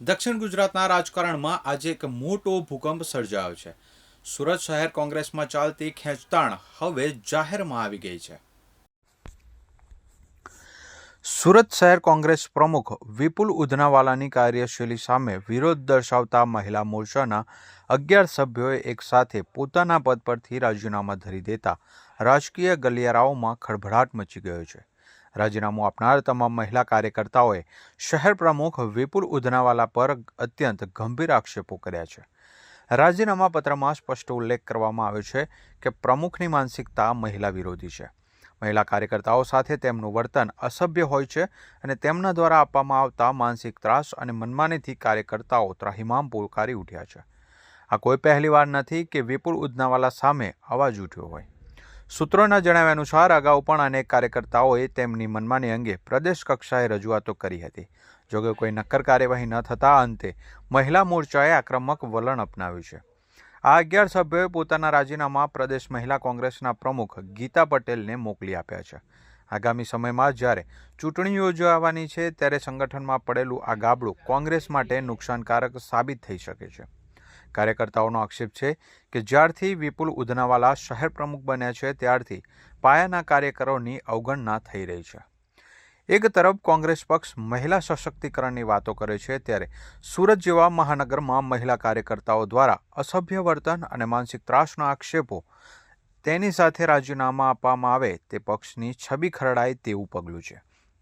દક્ષિણ ગુજરાતના રાજકારણમાં આજે એક મોટો ભૂકંપ સર્જાયો છે. સુરત શહેર કોંગ્રેસમાં ચાલતી ખેંચતાણ હવે જાહેરમાં આવી ગઈ છે. સુરત શહેર કોંગ્રેસ પ્રમુખ વિપુલ ઉધનાવાલાની કાર્યશૈલી સામે વિરોધ દર્શાવતા મહિલા મોરચાના અગિયાર સભ્યોએ એકસાથે પોતાના પદ પરથી રાજીનામા ધરી દેતા રાજકીય ગલિયારાઓમાં ખળભળાટ મચી ગયો છે. રાજીનામું આપનાર તમામ મહિલા કાર્યકર્તાઓએ શહેર પ્રમુખ વિપુલ ઉધનાવાલા પર અત્યંત ગંભીર આક્ષેપો કર્યા છે. રાજીનામા પત્રમાં સ્પષ્ટ ઉલ્લેખ કરવામાં આવ્યો છે કે પ્રમુખની માનસિકતા મહિલા વિરોધી છે. મહિલા કાર્યકર્તાઓ સાથે તેમનું વર્તન અસભ્ય હોય છે અને તેમના દ્વારા આપવામાં આવતા માનસિક ત્રાસ અને મનમાનીથી કાર્યકર્તાઓ ત્રાહિમામ પોલકારી ઉઠ્યા છે. આ કોઈ પહેલીવાર નથી કે વિપુલ ઉધનાવાલા સામે અવાજ ઉઠ્યો હોય. સૂત્રોના જણાવ્યા અનુસાર અગાઉ પણ અનેક કાર્યકર્તાઓએ તેમની મનમાની અંગે પ્રદેશ કક્ષાએ રજૂઆતો કરી હતી. જોકે કોઈ નક્કર કાર્યવાહી ન થતાં અંતે મહિલા મોરચાએ આક્રમક વલણ અપનાવ્યું છે. આ અગિયાર સભ્યોએ પોતાના રાજીનામા પ્રદેશ મહિલા કોંગ્રેસના પ્રમુખ ગીતા પટેલને મોકલી આપ્યા છે. આગામી સમયમાં જ્યારે ચૂંટણી યોજાવાની છે, ત્યારે સંગઠનમાં પડેલું આ ગાબડું કોંગ્રેસ માટે નુકસાનકારક સાબિત થઈ શકે છે. કાર્યકર્તાઓનો આક્ષેપ છે કે જ્યારથી વિપુલ ઉધનાવાલા શહેર પ્રમુખ બન્યા છે, ત્યારથી પાયાના કાર્યકરોની અવગણના થઈ રહી છે. એક તરફ કોંગ્રેસ પક્ષ મહિલા સશક્તિકરણની વાતો કરે છે, ત્યારે સુરત જેવા મહાનગરમાં મહિલા કાર્યકર્તાઓ દ્વારા અસભ્ય વર્તન અને માનસિક ત્રાસના આક્ષેપો તેની સાથે રાજીનામા આપવામાં આવે તે પક્ષની છબી ખરડાય તેવું પગલું છે.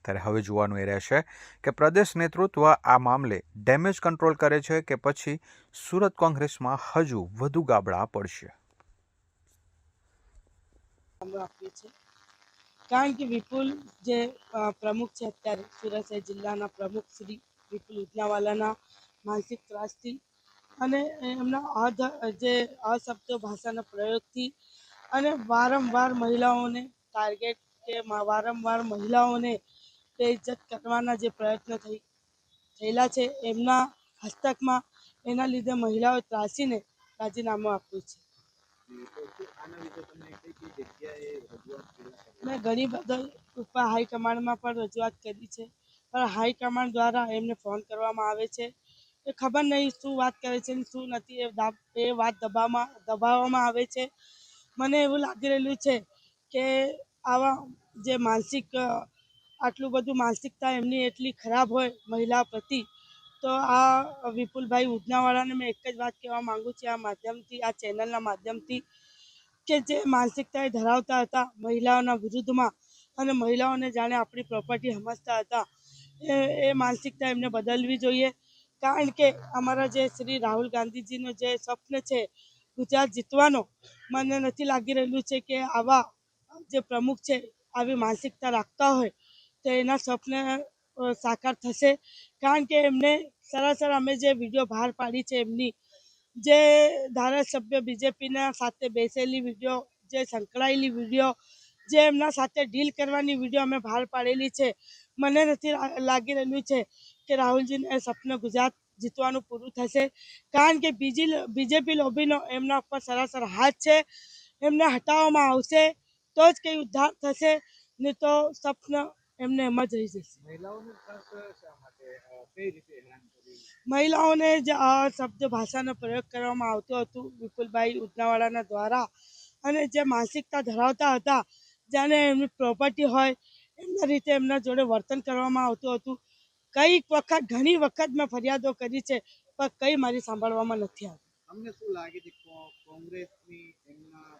ત્યારે હવે જોવાનું એ રહેશે કે પ્રદેશ નેતૃત્વ આ મામલે ડેમેજ કંટ્રોલ કરે છે કે પછી સુરત કોંગ્રેસમાં હજુ વધુ ગાબડા પડશે? કારણ કે વિપુલ જે પ્રમુખ છે અત્યારે સુરત જિલ્લાના પ્રમુખ શ્રી વિપુલ ઉદનાવાલાના માનસિક ત્રાસથી અને એમના જે અશબ્દો ભાષાના પ્રયોગથી અને વારંવાર મહિલાઓને ટાર્ગેટ કે વારંવાર મહિલાઓને બેઇજ્જત કરવાના જે પ્રયત્ન થઈ, થયેલા છે, એમના હસ્તકમાં એના લીધે મહિલાઓએ ત્રાસીને રાજીનામું આપ્યું છે. મેં ઘણી બધા ઉપર હાઈકમાન્ડમાં પણ રજૂઆત કરી છે, પણ હાઈકમાન્ડ દ્વારા એમને ફોન કરવામાં આવે છે. એ ખબર નહીં શું વાત કરે છે ને શું નથી, એ એ વાત દબાવવામાં દબાવવામાં આવે છે. મને એવું લાગી રહેલું છે કે આવા જે માનસિક આટલું બધું માનસિકતા એમની એટલી ખરાબ હોય મહિલા પ્રતિ, તો આ વિપુલભાઈ ઉધનાવાળાને મેં એક જ વાત કહેવા માગું છું, આ માધ્યમથી, આ ચેનલના માધ્યમથી, કે જે માનસિકતા એ ધરાવતા હતા મહિલાઓના વિરુદ્ધમાં અને મહિલાઓને જાણે આપણી પ્રોપર્ટી સમજતા હતા, એ એ માનસિકતા એમને બદલવી જોઈએ. કારણ કે અમારા જે શ્રી રાહુલ ગાંધીજીનું જે સ્વપ્ન છે ગુજરાત જીતવાનો, મને નથી લાગી રહેલું છે કે આવા જે પ્રમુખ છે, આવી માનસિકતા રાખતા હોય તો એના સ્વપ્ન સાકાર થશે. કારણ કે એમને સરાસર અમે જે વીડિયો બહાર પાડી છે એમની, જે ધારાસભ્ય બીજેપીના સાથે બેસેલી વીડિયો, જે સંકળાયેલી વીડિયો, જે એમના સાથે ડીલ કરવાની વીડિયો અમે બહાર પાડેલી છે. મને નથી લાગી રહ્યું છે કે રાહુલજીને સપનું ગુજરાત જીતવાનું પૂરું થશે. કારણ કે બીજી બીજેપી લોબીનો એમના ઉપર સરાસર હાથ છે. એમને હટાવવામાં આવશે, તો જ કંઈ ઉદ્ધાર થશે, નહીં તો સપનું એમને એમાં જ જશે. મહિલાઓને જે આ શબ્દ ભાષાનો પ્રયોગ કરવામાં આવતો હતું. વિપુલભાઈ ઉદનાવાળાના દ્વારા અને જે માનસિકતા ધરાવતા હતા જેને એમની પ્રોપર્ટી હોય એમના રીતે એમના જોડે વર્તન કરવામાં આવતું હતું. કંઈક વખત ઘણી વખત મેં ફરિયાદો કરી છે પણ કંઈ મારી સાંભળવામાં નથી આવતી અમને શું લાગે છે કોંગ્રેસની એમના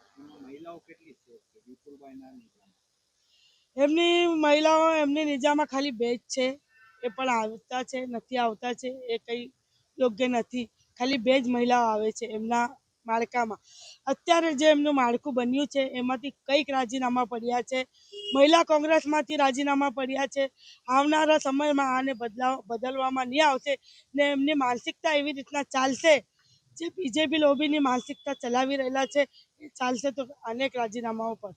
મહિલાઓ કેટલી છે? વિપુલભાઈના? એમની મહિલાઓ એમની નિજામાં ખાલી ભેજ છે. એ પણ આવતા છે, નથી આવતા છે, એ કંઈ યોગ્ય નથી. ખાલી બે જ મહિલાઓ આવે છે એમના માળખામાં અત્યારે જે એમનું માળખું બન્યું છે, એમાંથી કંઈક રાજીનામા પડ્યા છે. મહિલા કોંગ્રેસમાંથી રાજીનામા પડ્યા છે. આવનારા સમયમાં આને બદલાવ, બદલવામાં નહીં આવશે ને એમની માનસિકતા એવી રીતના ચાલશે જે બીજેપી લોબીની માનસિકતા ચલાવી રહેલા છે, એ ચાલશે તો અનેક રાજીનામાઓ પર.